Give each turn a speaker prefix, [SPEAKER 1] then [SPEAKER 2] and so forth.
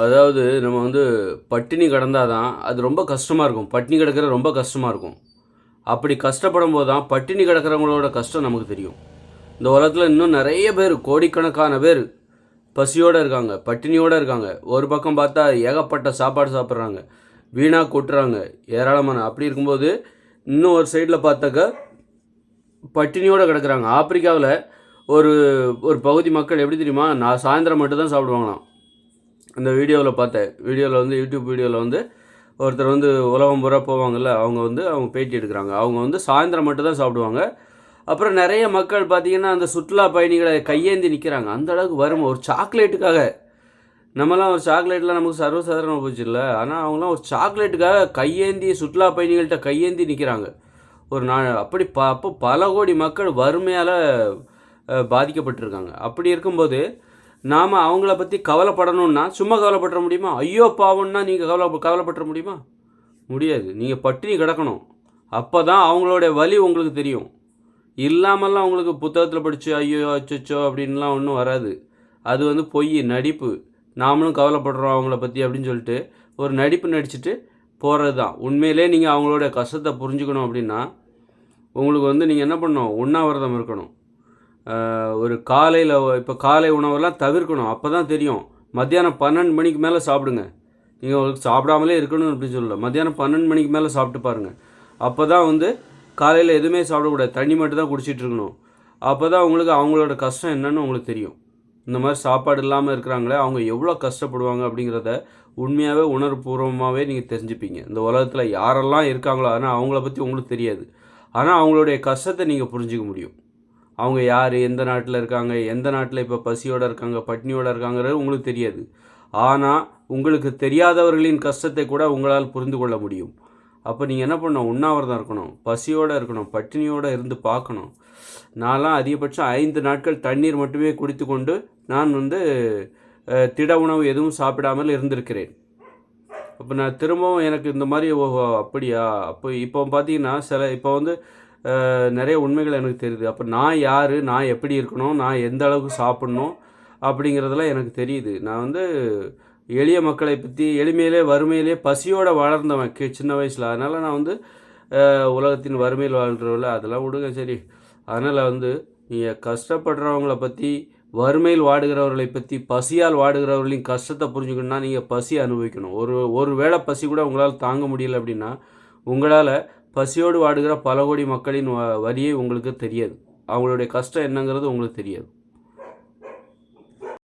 [SPEAKER 1] அதாவது நம்ம வந்து பட்டினி கிடந்தால் தான் அது ரொம்ப கஷ்டமாக இருக்கும். பட்டினி கிடக்கிற ரொம்ப கஷ்டமாக இருக்கும். அப்படி கஷ்டப்படும் போது தான் பட்டினி கிடக்கிறவங்களோட கஷ்டம் நமக்கு தெரியும். இந்த உலகத்தில் இன்னும் நிறைய பேர் கோடிக்கணக்கான பேர் பசியோடு இருக்காங்க பட்டினியோடு இருக்காங்க. ஒரு பக்கம் பார்த்தா ஏகப்பட்ட சாப்பாடு சாப்பிட்றாங்க வீணாக கொட்டுறாங்க ஏராளமான. அப்படி இருக்கும்போது இன்னும் ஒரு சைடில் பார்த்தாக்கா பட்டினியோடு கிடக்குறாங்க. ஆப்பிரிக்காவில் ஒரு ஒரு பகுதி மக்கள் எப்படி தெரியுமா? நான் சாயந்தரம் மட்டும் தான் சாப்பிடுவாங்களாம். அந்த வீடியோவில் பார்த்தேன். வீடியோவில் வந்து யூடியூப் வீடியோவில் வந்து ஒருத்தர் வந்து உலகம் பூரா போவாங்கள்ல அவங்க வந்து அவங்க பேட்டி எடுக்கிறாங்க. அவங்க வந்து சாயந்தரம் மட்டும் தான் சாப்பிடுவாங்க. அப்புறம் நிறைய மக்கள் பார்த்தீங்கன்னா அந்த சுற்றுலா பயணிகளை கையேந்தி நிற்கிறாங்க அந்த அளவுக்கு வரும் ஒரு சாக்லேட்டுக்காக. நம்மலாம் ஒரு சாக்லேட்லாம் நமக்கு சர்வசாதாரணமாக போச்சு இல்லை. ஆனால் அவங்களாம் ஒரு சாக்லேட்டுக்காக கையேந்தி சுற்றுலா பயணிகள்கிட்ட கையேந்தி நிற்கிறாங்க ஒரு நா அப்படி ப அப்போ பல கோடி மக்கள் வறுமையால் பாதிக்கப்பட்டிருக்காங்க. அப்படி இருக்கும்போது நாம் அவங்கள பற்றி கவலைப்படணும்னா சும்மா கவலைப்பட முடியுமா? ஐயோ பாவம்னா நீங்கள் கவலை கவலைப்பட முடியுமா? முடியாது. நீங்கள் பட்டினி கிடக்கணும். அப்போ தான் அவங்களோட வலி உங்களுக்கு தெரியும். இல்லாமல்லாம் உங்களுக்கு புத்தகத்தில் படித்து ஐயோ அச்சோ அப்படின்லாம் ஒன்றும் வராது. அது வந்து பொய் நடிப்பு. நாமளும் கவலைப்படுறோம் அவங்கள பற்றி அப்படின்னு சொல்லிட்டு ஒரு நடிப்பு நடிச்சுட்டு போகிறது தான் உண்மையிலே நீங்கள் அவங்களோட கஷ்டத்தை புரிஞ்சுக்கணும் அப்படின்னா உங்களுக்கு வந்து நீங்கள் என்ன பண்ணணும்? உண்ணாவிரதம் இருக்கணும். ஒரு காலையில் இப்போ காலை உணவெல்லாம் தவிர்க்கணும். அப்போ தான் தெரியும். மத்தியானம் பன்னெண்டு மணிக்கு மேலே சாப்பிடுங்க. நீங்கள் உங்களுக்கு சாப்பிடாமலே இருக்கணும் அப்படின்னு சொல்லல. மத்தியானம் பன்னெண்டு மணிக்கு மேலே சாப்பிட்டு பாருங்கள் அப்போ தான் வந்து காலையில் எதுவுமே சாப்பிடக்கூடாது. தண்ணி மட்டும் தான் குடிச்சிட்டு இருக்கணும். அப்போ தான் உங்களுக்கு அவங்களோட கஷ்டம் என்னன்னு உங்களுக்கு தெரியும். இந்த மாதிரி சாப்பாடு இல்லாமல் இருக்கிறாங்களே அவங்க எவ்வளோ கஷ்டப்படுவாங்க அப்படிங்கிறத உண்மையாகவே உணர்வுபூர்வமாகவே நீங்கள் தெரிஞ்சுப்பீங்க. இந்த உலகத்தில் யாரெல்லாம் இருக்காங்களோ ஆனால் அவங்கள பற்றி உங்களுக்கு தெரியாது. ஆனால் அவங்களுடைய கஷ்டத்தை நீங்கள் புரிஞ்சுக்க முடியும். அவங்க யார் எந்த நாட்டில் இருக்காங்க எந்த நாட்டில் இப்போ பசியோடு இருக்காங்க பட்னியோடு இருக்காங்கிறது உங்களுக்கு தெரியாது. ஆனால் உங்களுக்கு தெரியாதவர்களின் கஷ்டத்தை கூட உங்களால் புரிந்து கொள்ள முடியும். அப்போ நீங்கள் என்ன பண்ணணும்? உண்ணாவிரதம் இருக்கணும். பசியோடு இருக்கணும். பட்டினியோடு இருந்து பார்க்கணும். நான்லாம் அதிகபட்சம் ஐந்து நாட்கள் தண்ணீர் மட்டுமே குடித்து கொண்டு நான் வந்து திட உணவு எதுவும் சாப்பிடாமல் இருந்திருக்கிறேன். அப்போ நான் திரும்பவும் எனக்கு இந்த மாதிரி ஓஹோ அப்படியா? அப்போ இப்போ பார்த்தீங்கன்னா சில இப்போ வந்து நிறைய உண்மைகள் எனக்கு தெரியுது. அப்போ நான் யார் நான் எப்படி இருக்கணும் நான் எந்த அளவுக்கு சாப்பிட்ணும் அப்படிங்கிறதெல்லாம் எனக்கு தெரியுது. நான் வந்து எளிய மக்களை பற்றி எளிமையிலே வறுமையிலே பசியோடு வளர்ந்தவன் சின்ன வயசில். அதனால் நான் வந்து உலகத்தின் வறுமையில் வாழ்கிறவங்கள அதெல்லாம் விடுங்க சரி. அதனால் வந்து நீங்கள் கஷ்டப்படுறவங்கள பற்றி வறுமையில் வாடுகிறவர்களை பற்றி பசியால் வாடுகிறவர்களின் கஷ்டத்தை புரிஞ்சுக்கணும்னா நீங்கள் பசி அனுபவிக்கணும். ஒரு ஒரு வேளை பசி கூட உங்களால் தாங்க முடியல அப்படின்னா உங்களால் பசியோடு வாடுகிற பல கோடி மக்களின் வ- வரியை உங்களுக்கு தெரியாது. அவங்களுடைய கஷ்டம் என்னங்கிறது உங்களுக்கு தெரியாது.